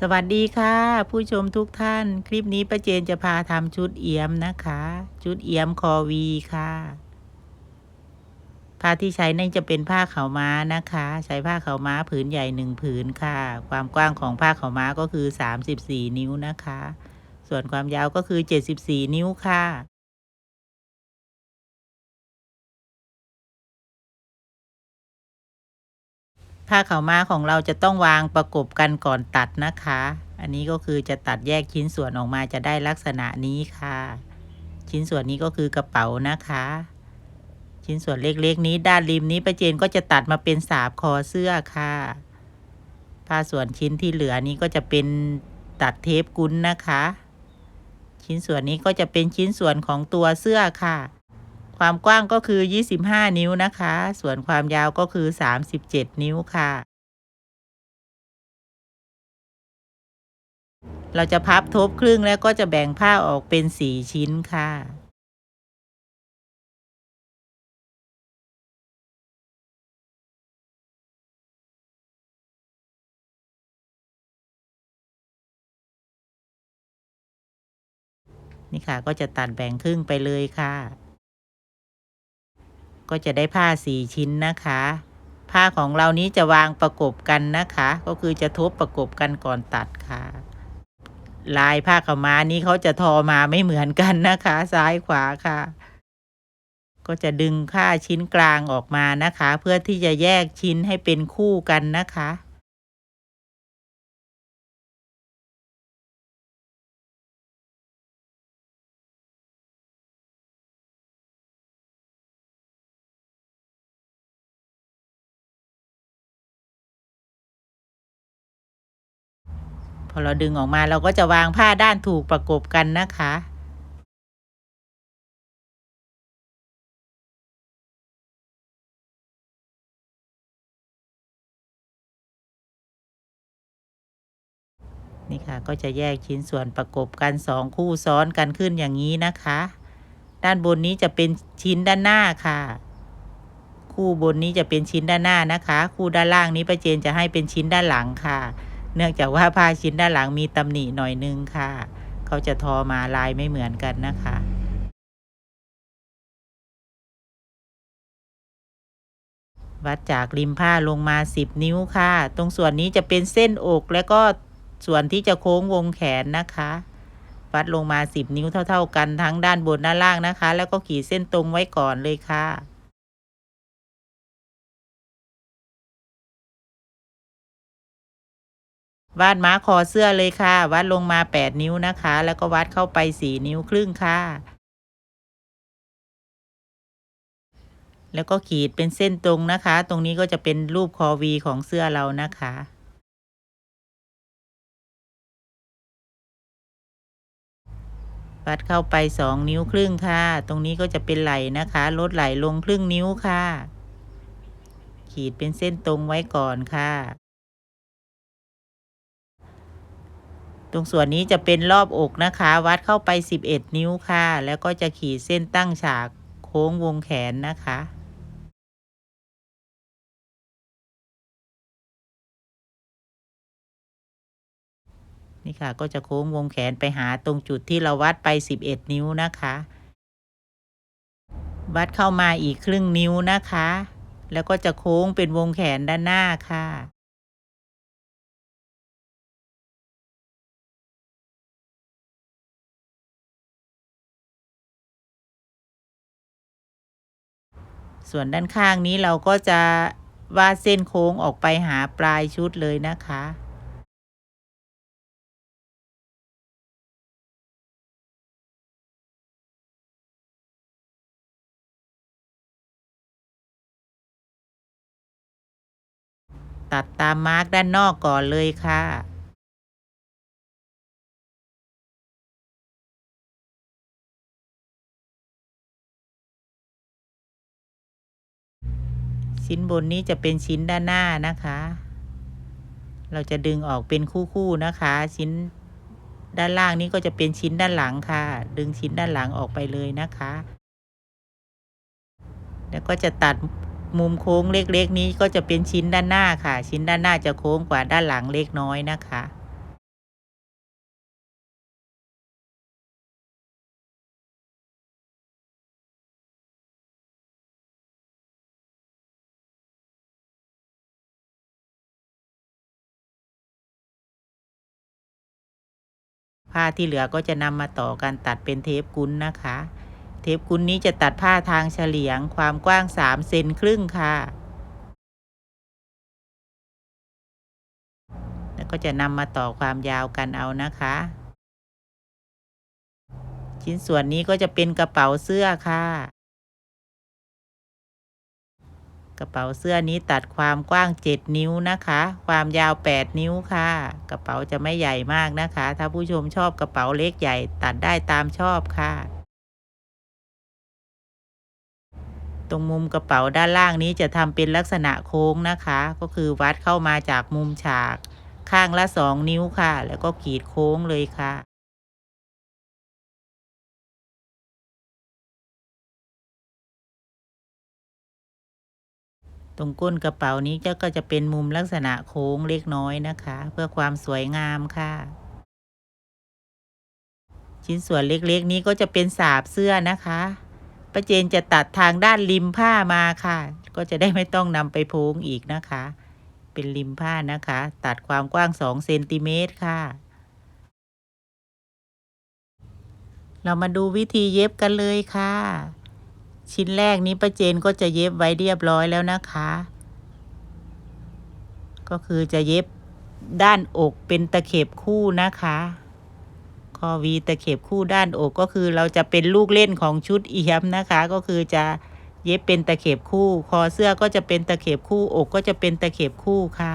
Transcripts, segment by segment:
สวัสดีค่ะ ผู้ชมทุกท่าน คลิปนี้ป้าเจนจะพาทำชุดเอี่ยมนะคะ ชุดเอี่ยมคอวีค่ะผ้าที่ใช้นั่นจะเป็นผ้าขาวม้านะคะ ใช้ผ้าขาวม้าผืนใหญ่หนึ่งผืนค่ะ ความกว้างของผ้าขาวม้าก็คือ 34 นิ้วนะคะ ส่วนความยาวก็คือ 74 นิ้วค่ะ ผ้าขาวม้าของเราจะต้องวางประกบกันก่อนตัดนะคะ อันนี้ก็คือจะตัดแยกชิ้นส่วนออกมาจะได้ลักษณะนี้ค่ะ ชิ้นส่วนนี้ก็คือกระเป๋านะคะ ชิ้นส่วนเล็กๆนี้ด้านริมนี้ประเจนก็จะตัดมาเป็นสาบคอเสื้อค่ะ ผ้าส่วนชิ้นที่เหลือนี้ก็จะเป็นตัดเทปกุ้นนะคะ ชิ้นส่วนนี้ก็จะเป็นชิ้นส่วนของตัวเสื้อค่ะ ความกว้างก็คือ 25 นิ้วนะคะ ส่วนความยาวก็คือ 37 นิ้วค่ะ เราจะพับทบครึ่งแล้วก็จะแบ่งผ้าออกเป็น 4 ชิ้นค่ะนี่ค่ะก็จะตัดแบ่งครึ่งไปเลยค่ะ ก็จะได้ผ้าสี่ชิ้นนะคะ ผ้าของเรานี้จะวางประกบกันนะคะ ก็คือจะทบประกบกันก่อนตัดค่ะ ลายผ้าขาวม้านี้เขาจะทอมาไม่เหมือนกันนะคะ ซ้ายขวาค่ะ ก็จะดึงผ้าชิ้นกลางออกมานะคะ เพื่อที่จะแยกชิ้นให้เป็นคู่กันนะคะ อเราดึงออกมาเราก็จะวางผ้าด้านถูกประกบกันนะคะนี่ค่ะก็จะแยกชิ้นส่วนประกบกันสองคู่ซ้อนกันขึ้นอย่างนี้นะคะ ด้านบนนี้จะเป็นชิ้นด้านหน้าค่ะ คู่บนนี้จะเป็นชิ้นด้านหน้านะคะ คู่ด้านล่างนี้ประเจนจะให้เป็นชิ้นด้านหลังค่ะ เนื่องจากว่าผ้าชิ้นด้านหลังมีตำหนิหน่อยนึงค่ะ เขาจะทอมาลายไม่เหมือนกันนะคะวัดจากริมผ้าลงมา 10 นิ้วค่ะ ตรงส่วนนี้จะเป็นเส้นอกแล้วก็ส่วนที่จะโค้งวงแขนนะคะ วัดลงมา 10 นิ้วเท่า ๆ กันทั้งด้านบนด้านล่างนะคะ แล้วก็ขีดเส้นตรงไว้ก่อนเลยค่ะ วาดม้าคอเสื้อเลยค่ะวัดลงมา 8 นิ้วนะคะ แล้วก็วัดเข้าไป 4 นิ้วครึ่งค่ะ แล้วก็ขีดเป็นเส้นตรงนะคะ ตรงนี้ก็จะเป็นรูปคอวีของเสื้อเรานะคะ วัดเข้าไป 2 นิ้วครึ่งค่ะ ตรงนี้ก็จะเป็นไหล่นะคะ ลดไหล่ลงครึ่งนิ้วค่ะ ขีดเป็นเส้นตรงไว้ก่อนค่ะ รงส่วนนี้จะเป็นรอบอกนะคะ วัดเข้าไป 11 นิ้วค่ะ แล้วก็จะขีดเส้นตั้งฉากโค้งวงแขนนะคะนี่ค่ะก็จะโค้งวงแขนไปหาตรงจุดที่เราวัดไป 11 นิ้วนะคะ วัดเข้ามาอีกครึ่งนิ้วนะคะ แล้วก็จะโค้งเป็นวงแขนด้านหน้าค่ะ ส่วนด้านข้างนี้เราก็จะวาดเส้นโค้งออกไปหาปลายชุดเลยนะคะตัดตามมาร์กด้านนอกก่อนเลยค่ะ ชิ้นบนนี้จะเป็นชิ้นด้านหน้านะคะ เราจะดึงออกเป็นคู่ๆนะคะ ชิ้นด้านล่างนี้ก็จะเป็นชิ้นด้านหลังค่ะ ดึงชิ้นด้านหลังออกไปเลยนะคะ แล้วก็จะตัดมุมโค้งเล็กๆ นี้ก็จะเป็นชิ้นด้านหน้าค่ะ ชิ้นด้านหน้าจะโค้งกว่าด้านหลังเล็กน้อยนะคะ ผ้าที่เหลือก็จะนำมาต่อกันตัดเป็นเทปกุ้นนะคะ เทปกุ้นนี้จะตัดผ้าทางเฉลียงความกว้าง3เซนครึ่งค่ะ แล้วก็จะนำมาต่อความยาวกันเอานะคะ ชิ้นส่วนนี้ก็จะเป็นกระเป๋าเสื้อค่ะ กระเป๋าเสื้อนี้ตัดความกว้าง 7 นิ้วนะคะ ความยาว 8 นิ้วค่ะ กระเป๋าจะไม่ใหญ่มากนะคะ ถ้าผู้ชมชอบกระเป๋าเล็กใหญ่ตัดได้ตามชอบค่ะ ตรงมุมกระเป๋าด้านล่างนี้จะทำเป็นลักษณะโค้งนะคะ ก็คือวัดเข้ามาจากมุมฉาก ข้างละ 2 นิ้วค่ะ แล้วก็ขีดโค้งเลยค่ะ ตรงก้นกระเป๋านี้ก็จะเป็นมุมลักษณะโค้งเล็กน้อยนะคะ เพื่อความสวยงามค่ะ ชิ้นส่วนเล็กๆ นี้ก็จะเป็นสาบเสื้อนะคะป้าเจนจะตัดทางด้านริมผ้ามาค่ะ ก็จะได้ไม่ต้องนำไปโพงอีกนะคะ เป็นริมผ้านะคะ ตัดความกว้าง2เซนติเมตรค่ะ เรามาดูวิธีเย็บกันเลยค่ะ ชิ้นแรกนี้ป้าเจนก็จะเย็บไว้เรียบร้อยแล้วนะคะ ก็คือจะเย็บด้านอกเป็นตะเข็บคู่นะคะข้อวีตะเข็บคู่ด้านอกก็คือเราจะเป็นลูกเล่นของชุดเอี่ยมนะคะ ก็คือจะเย็บเป็นตะเข็บคู่ คอเสื้อก็จะเป็นตะเข็บคู่อกก็จะเป็นตะเข็บคู่ค่ะ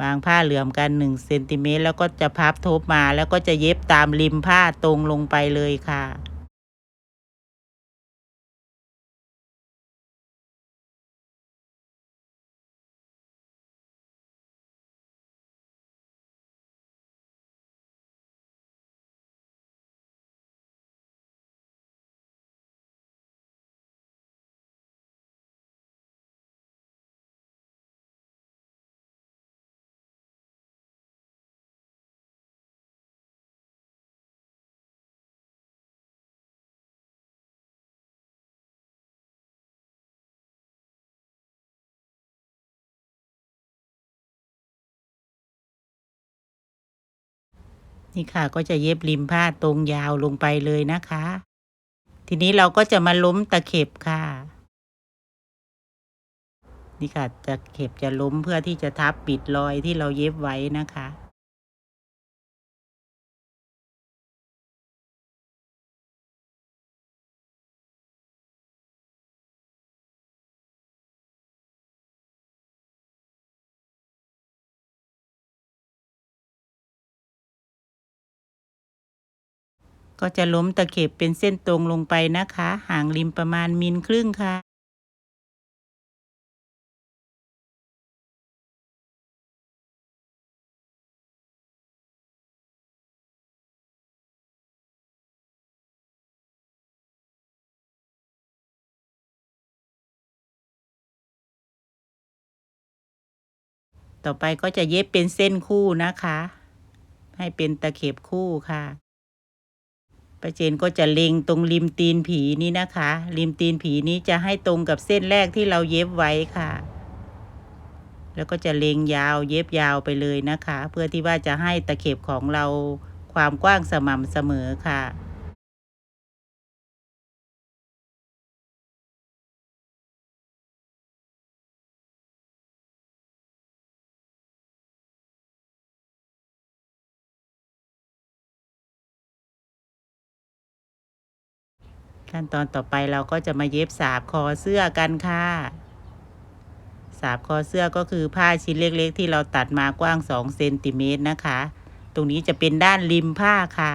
วางผ้าเหลื่อมกันหนึ่งเซนติเมตรแล้วก็จะพับทบมาแล้วก็จะเย็บตามริมผ้าตรงลงไปเลยค่ะ นี่ค่ะ ก็จะเย็บริมผ้าตรงยาวลงไปเลยนะคะ ทีนี้เราก็จะมาล้มตะเข็บค่ะ นี่ค่ะตะเข็บจะล้มเพื่อที่จะทับปิดรอยที่เราเย็บไว้นะคะ ก็จะล้มตะเข็บเป็นเส้นตรงลงไปนะคะ ห่างริมประมาณมิลครึ่งค่ะ ต่อไปก็จะเย็บเป็นเส้นคู่นะคะ ให้เป็นตะเข็บคู่ค่ะ ป้าเจนก็จะเล็งตรงริมตีนผีนี้นะคะ ริมตีนผีนี้จะให้ตรงกับเส้นแรกที่เราเย็บไว้ค่ะ แล้วก็จะเล็งยาวเย็บยาวไปเลยนะคะ เพื่อที่ว่าจะให้ตะเข็บของเราความกว้างสม่ำเสมอค่ะ ขั้นตอนต่อไปเราก็จะมาเย็บสาบคอเสื้อกันค่ะ สาบคอเสื้อก็คือผ้าชิ้นเล็กๆ ที่เราตัดมากว้าง2เซนติเมตรนะคะ ตรงนี้จะเป็นด้านริมผ้าค่ะ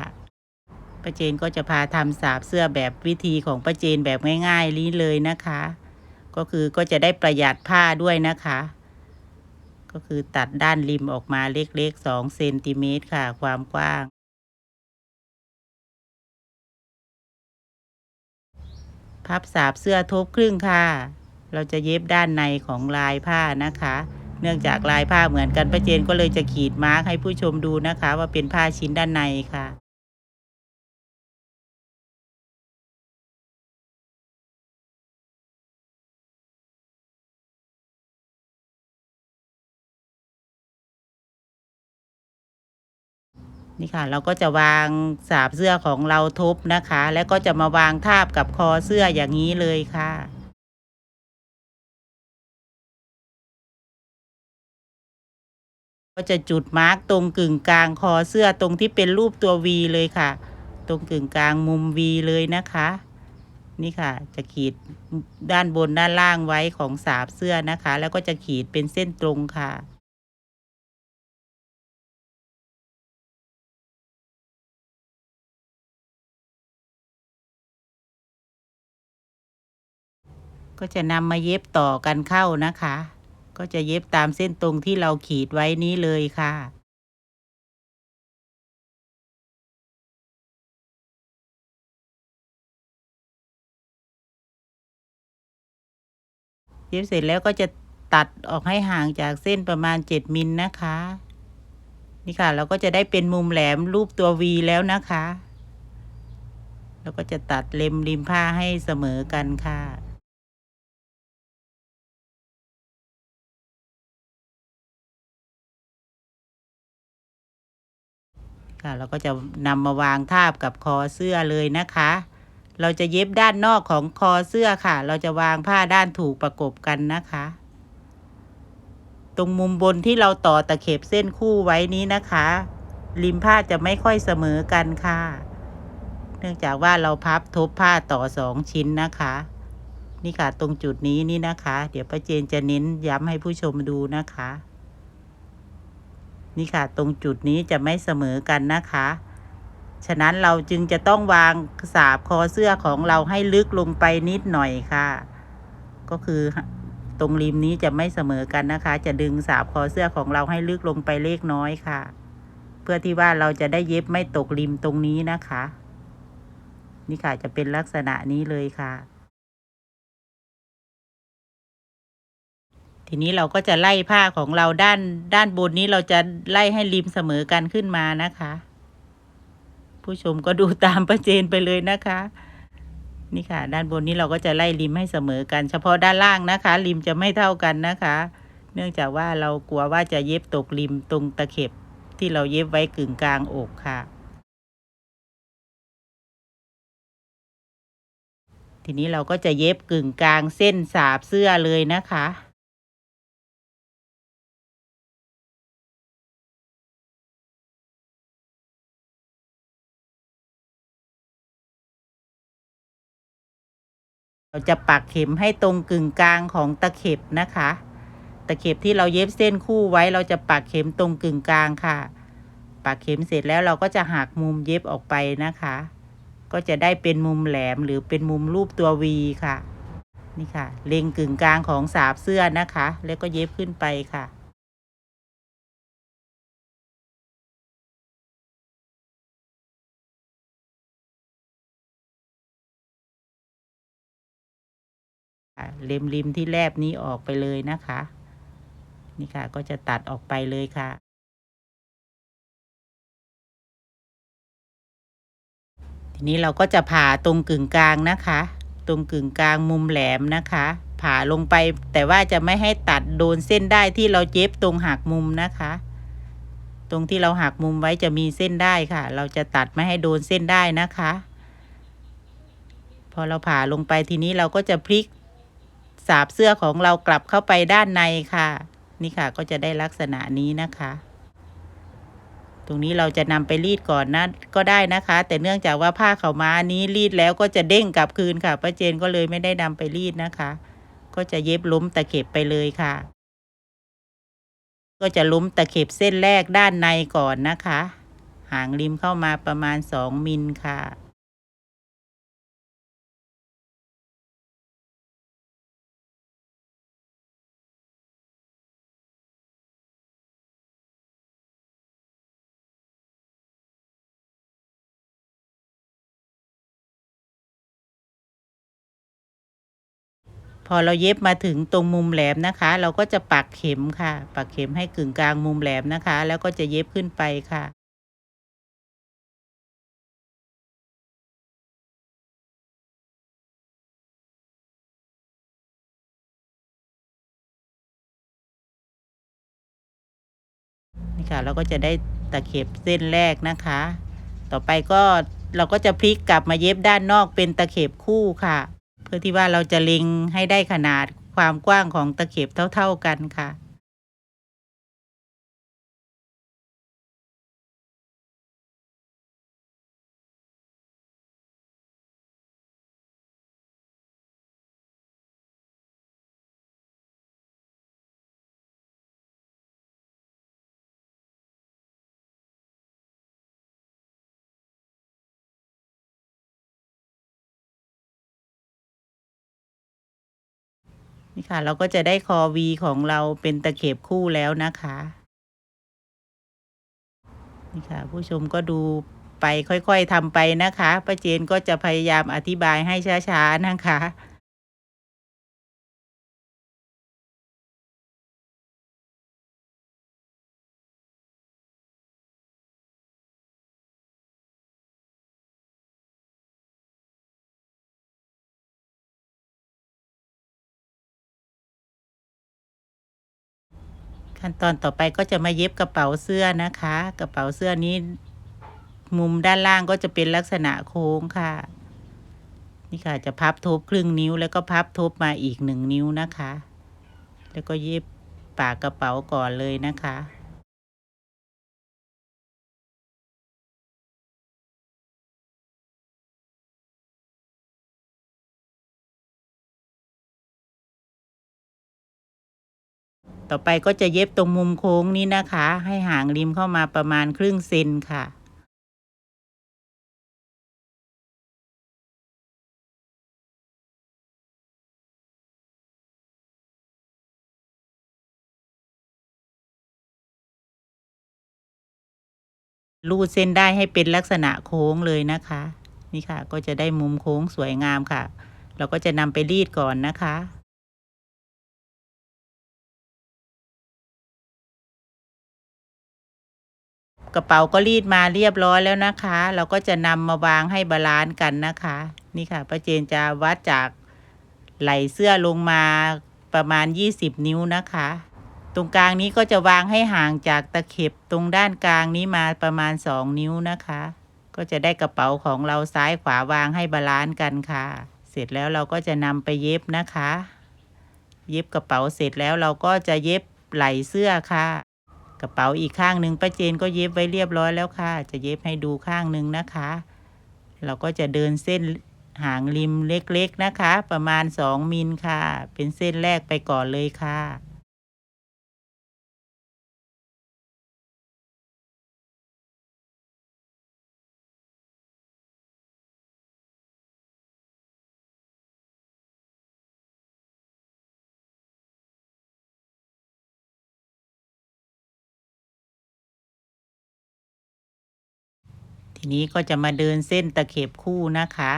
ป้าเจนก็จะพาทำสาบเสื้อแบบวิธีของป้าเจนแบบง่ายๆนี้เลยนะคะ ก็คือก็จะได้ประหยัดผ้าด้วยนะคะ ก็คือตัดด้านริมออกมาเล็กๆ2เซนติเมตรค่ะ ความกว้าง พับสาบเสื้อทบครึ่งค่ะ เราจะเย็บด้านในของลายผ้านะคะ เนื่องจากลายผ้าเหมือนกันป้าเจนก็เลยจะขีดมาร์กให้ผู้ชมดูนะคะ ว่าเป็นผ้าชิ้นด้านในค่ะ นี่ค่ะ เราก็จะวางสาบเสื้อของเราทบนะคะ แล้วก็จะมาวางทาบกับคอเสื้ออย่างนี้เลยค่ะก็จะจุดมาร์กตรงกึ่งกลางคอเสื้อตรงที่เป็นรูปตัว V เลยค่ะ ตรงกึ่งกลางมุม V เลยนะคะ นี่ค่ะ จะขีดด้านบนด้านล่างไว้ของสาบเสื้อนะคะ แล้วก็จะขีดเป็นเส้นตรงค่ะ ก็จะนำมาเย็บต่อกันเข้านะคะ ก็จะเย็บตามเส้นตรงที่เราขีดไว้นี้เลยค่ะเย็บเสร็จแล้วก็จะตัดออกให้ห่างจากเส้นประมาณ 7 มิลนะคะ นี่ค่ะ เราก็จะได้เป็นมุมแหลมรูปตัว V แล้วนะคะ แล้วก็จะตัดเล็มริมผ้าให้เสมอกันค่ะ ค่ะเราก็จะนำมาวางทาบกับคอเสื้อเลยนะคะ เราจะเย็บด้านนอกของคอเสื้อค่ะ เราจะวางผ้าด้านถูกประกบกันนะคะ ตรงมุมบนที่เราต่อตะเข็บเส้นคู่ไว้นี้นะคะ ริมผ้าจะไม่ค่อยเสมอกันค่ะ เนื่องจากว่าเราพับทบผ้าต่อสองชิ้นนะคะ นี่ค่ะตรงจุดนี้นี่นะคะ เดี๋ยวป้าเจนจะเน้นย้ำให้ผู้ชมดูนะคะ นี่ค่ะ ตรงจุดนี้จะไม่เสมอกันนะคะ ฉะนั้นเราจึงจะต้องวางสาบคอเสื้อของเราให้ลึกลงไปนิดหน่อยค่ะ ก็คือตรงริมนี้จะไม่เสมอกันนะคะ จะดึงสาบคอเสื้อของเราให้ลึกลงไปเล็กน้อยค่ะ เพื่อที่ว่าเราจะได้เย็บไม่ตกริมตรงนี้นะคะ นี่ค่ะจะเป็นลักษณะนี้เลยค่ะ ทีนี้เราก็จะไล่ผ้าของเราด้านด้านบนนี้เราจะไล่ให้ริมเสมอกันขึ้นมานะคะ ผู้ชมก็ดูตามประเจนไปเลยนะคะ นี่ค่ะ ด้านบนนี้เราก็จะไล่ริมให้เสมอกัน เฉพาะด้านล่างนะคะ ริมจะไม่เท่ากันนะคะ เนื่องจากว่าเรากลัวว่าจะเย็บตกริมตรงตะเข็บที่เราเย็บไว้กึ่งกลางอกค่ะ ทีนี้เราก็จะเย็บกึ่งกลางเส้นสาบเสื้อเลยนะคะ เราจะปักเข็มให้ตรงกึ่งกลางของตะเข็บนะคะ ตะเข็บที่เราเย็บเส้นคู่ไว้เราจะปักเข็มตรงกึ่งกลางค่ะ ปักเข็มเสร็จแล้วเราก็จะหักมุมเย็บออกไปนะคะ ก็จะได้เป็นมุมแหลมหรือเป็นมุมรูปตัว V ค่ะ นี่ค่ะ เล็งกึ่งกลางของสาบเสื้อนะคะ แล้วก็เย็บขึ้นไปค่ะ เล็มริมที่แลบนี้ออกไปเลยนะคะ นี่ค่ะก็จะตัดออกไปเลยค่ะ ทีนี้เราก็จะผ่าตรงกึ่งกลางนะคะ ตรงกึ่งกลางมุมแหลมนะคะ ผ่าลงไปแต่ว่าจะไม่ให้ตัดโดนเส้นได้ที่เราเย็บตรงหักมุมนะคะ ตรงที่เราหักมุมไว้จะมีเส้นได้ค่ะ เราจะตัดไม่ให้โดนเส้นได้นะคะ พอเราผ่าลงไปทีนี้เราก็จะพลิก สาบเสื้อของเรากลับเข้าไปด้านในค่ะ นี่ค่ะก็จะได้ลักษณะนี้นะคะ ตรงนี้เราจะนำไปรีดก่อนนะก็ได้นะคะ แต่เนื่องจากว่าผ้าเขาม้านี้รีดแล้วก็จะเด้งกลับคืนค่ะป้าเจนก็เลยไม่ได้นำไปรีดนะคะ ก็จะเย็บล้มตะเข็บไปเลยค่ะ ก็จะล้มตะเข็บเส้นแรกด้านในก่อนนะคะ หางริมเข้ามาประมาณสองมิลค่ะ อเราเย็บมาถึงตรงมุมแหลมนะคะ เราก็จะปักเข็มค่ะ ปักเข็มให้กึ่งกลางมุมแหลมนะคะ แล้วก็จะเย็บขึ้นไปค่ะนี่ค่ะเราก็จะได้ตะเข็บเส้นแรกนะคะ ต่อไปก็เราก็จะพลิกกลับมาเย็บด้านนอกเป็นตะเข็บคู่ค่ะ เพื่อที่ว่าเราจะเล็งให้ได้ขนาดความกว้างของตะเข็บเท่า ๆกันค่ะ นี่ค่ะ เราก็จะได้คอวีของเราเป็นตะเข็บคู่แล้วนะคะ นี่ค่ะ ผู้ชมก็ดูไปค่อยๆทำไปนะคะป้าเจนก็จะพยายามอธิบายให้ช้าๆนะคะ ขั้นตอนต่อไปก็จะมาเย็บกระเป๋าเสื้อนะคะ กระเป๋าเสื้อนี้ มุมด้านล่างก็จะเป็นลักษณะโค้งค่ะ นี่ค่ะจะพับทบครึ่งนิ้วแล้วก็พับทบมาอีกหนึ่งนิ้วนะคะ แล้วก็เย็บปากกระเป๋าก่อนเลยนะคะ ต่อไปก็จะเย็บตรงมุมโค้งนี้นะคะ ให้ห่างริมเข้ามาประมาณครึ่งเซนค่ะรูดเส้นได้ให้เป็นลักษณะโค้งเลยนะคะ นี่ค่ะ ก็จะได้มุมโค้งสวยงามค่ะ เราก็จะนำไปรีดก่อนนะคะ กระเป๋าก็รีดมาเรียบร้อยแล้วนะคะ เราก็จะนำมาวางให้บาลานซ์กันนะคะ นี่ค่ะป้าเจนจะวัดจากไหล่เสื้อลงมาประมาณ 20 นิ้วนะคะ ตรงกลางนี้ก็จะวางให้ห่างจากตะเข็บตรงด้านกลางนี้มาประมาณ 2 นิ้วนะคะ ก็จะได้กระเป๋าของเราซ้ายขวาวางให้บาลานซ์กันค่ะ เสร็จแล้วเราก็จะนำไปเย็บนะคะ เย็บกระเป๋าเสร็จแล้วเราก็จะเย็บไหล่เสื้อค่ะ กระเป๋าอีกข้างหนึ่งป้าเจนก็เย็บไว้เรียบร้อยแล้วค่ะ จะเย็บให้ดูข้างหนึ่งนะคะ เราก็จะเดินเส้นหางริมเล็กๆนะคะ ประมาณ 2มิลค่ะ เป็นเส้นแรกไปก่อนเลยค่ะ ทีนี้ก็จะมาเดินเส้นตะเข็บคู่นะคะ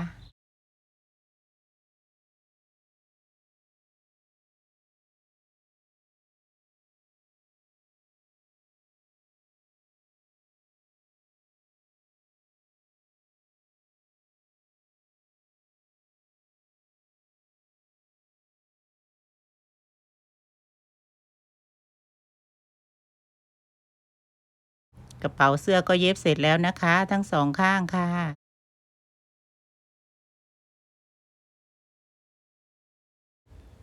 กระเป๋าเสื้อก็เย็บเสร็จแล้วนะคะ ทั้งสองข้างค่ะ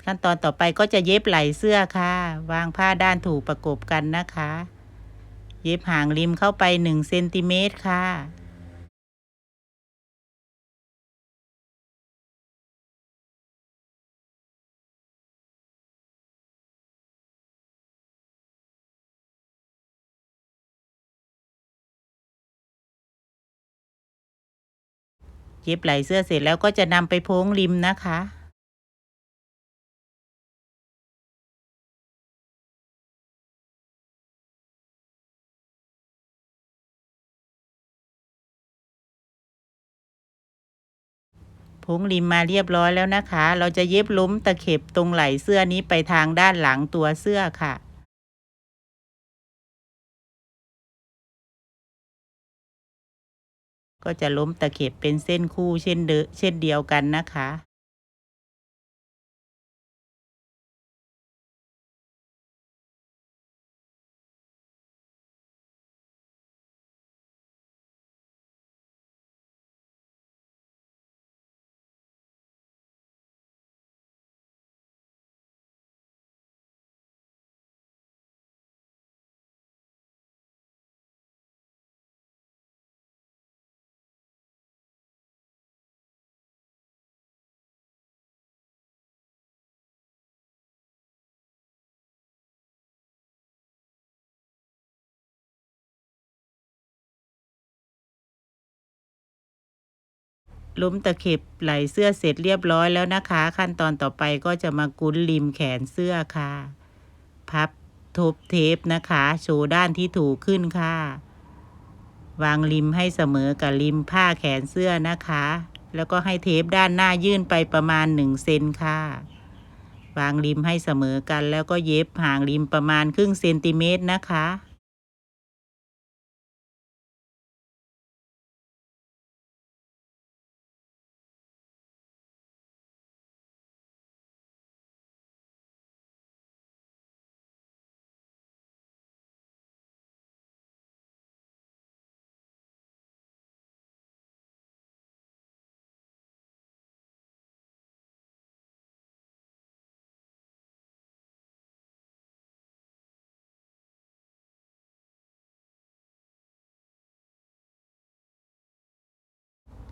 ขั้นตอนต่อไปก็จะเย็บไหล่เสื้อค่ะ วางผ้าด้านถูกประกบกันนะคะ เย็บหางริมเข้าไปหนึ่งเซนติเมตรค่ะ เย็บไหล่เสื้อเสร็จแล้วก็จะนำไปโพ้งริมนะคะ โพ้งริมมาเรียบร้อยแล้วนะคะ เราจะเย็บล้มตะเข็บตรงไหล่เสื้อนี้ไปทางด้านหลังตัวเสื้อค่ะ ก็จะล้มตะเข็บเป็นเส้นคู่เช่นเดเช่นเดียวกันนะคะ ล้มตะเข็บไหลเสื้อเสร็จเรียบร้อยแล้วนะคะ ขั้นตอนต่อไปก็จะมากุ้นริมแขนเสื้อค่ะ พับทบเทปนะคะ โชว์ด้านที่ถูกขึ้นค่ะ วางริมให้เสมอกับริมผ้าแขนเสื้อนะคะ แล้วก็ให้เทปด้านหน้ายื่นไปประมาณ1เซนค่ะ วางริมให้เสมอกันแล้วก็เย็บห่างริมประมาณครึ่งเซนติเมตรนะคะ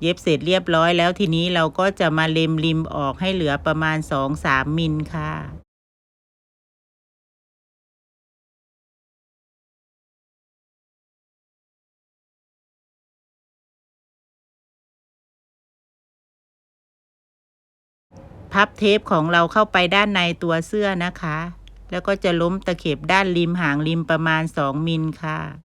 เย็บเสร็จเรียบร้อยแล้วทีนี้เราก็จะมาเล็มริมออกให้เหลือประมาณ 2-3 มิลค่ะพับเทปของเราเข้าไปด้านในตัวเสื้อนะคะ แล้วก็จะล้มตะเข็บด้านริมหางริมประมาณ 2 มิลค่ะ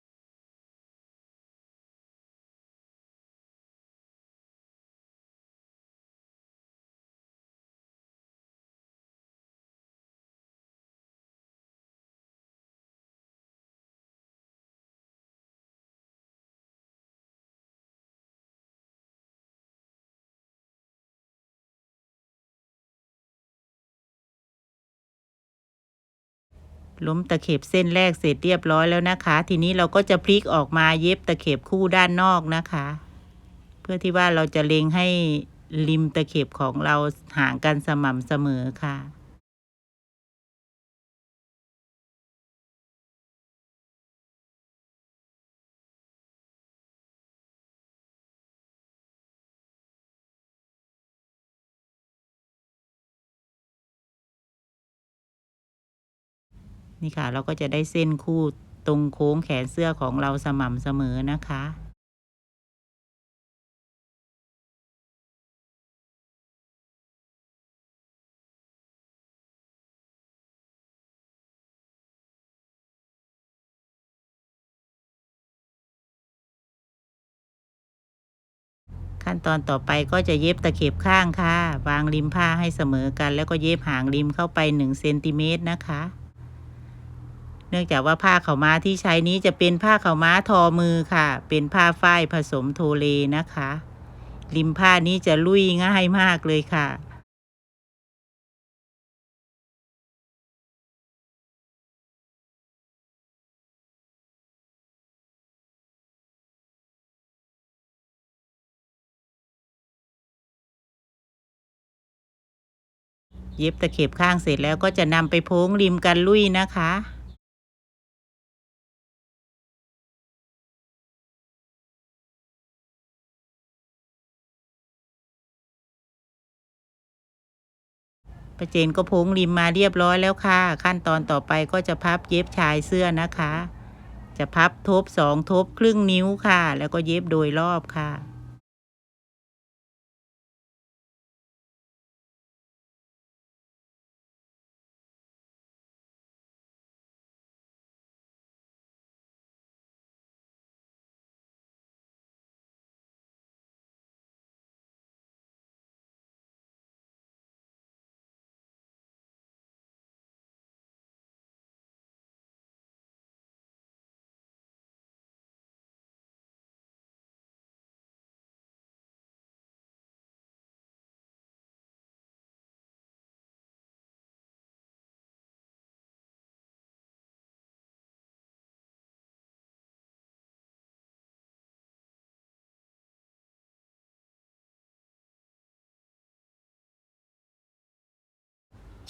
ล้มตะเข็บเส้นแรกเสร็จเรียบร้อยแล้วนะคะ ทีนี้เราก็จะพลิกออกมาเย็บตะเข็บคู่ด้านนอกนะคะ เพื่อที่ว่าเราจะเล็งให้ริมตะเข็บของเราห่างกันสม่ำเสมอค่ะ นี่ค่ะ เราก็จะได้เส้นคู่ตรงโค้งแขนเสื้อของเราสม่ำเสมอนะคะขั้นตอนต่อไปก็จะเย็บตะเข็บข้างค่ะ วางริมผ้าให้เสมอกัน แล้วก็เย็บหางริมเข้าไป1เซนติเมตรนะคะ เนื่องจากว่าผ้าเขาม้าที่ใช้นี้จะเป็นผ้าเขาม้าทอมือค่ะ เป็นผ้าฝ้ายผสมโทเลนะคะ ริมผ้านี้จะลุยง่ายมากเลยค่ะเย็บตะเข็บข้างเสร็จแล้วก็จะนำไปโพ้งริมกันลุยนะคะ ประเจนก็พ้งริมมาเรียบร้อยแล้วค่ะ ขั้นตอนต่อไปก็จะพับเย็บชายเสื้อนะคะ จะพับทบสองทบครึ่งนิ้วค่ะ แล้วก็เย็บโดยรอบค่ะ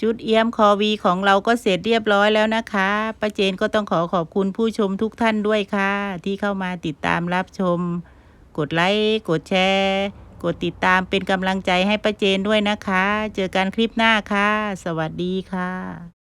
ชุดเอี้ยมคอวีของเราก็เสร็จเรียบร้อยแล้วนะคะป้าเจนก็ต้องขอขอบคุณผู้ชมทุกท่านด้วยค่ะ ที่เข้ามาติดตามรับชม กดไลค์กดแชร์ กดติดตามเป็นกำลังใจให้ป้าเจนด้วยนะคะ เจอกันคลิปหน้าค่ะ สวัสดีค่ะ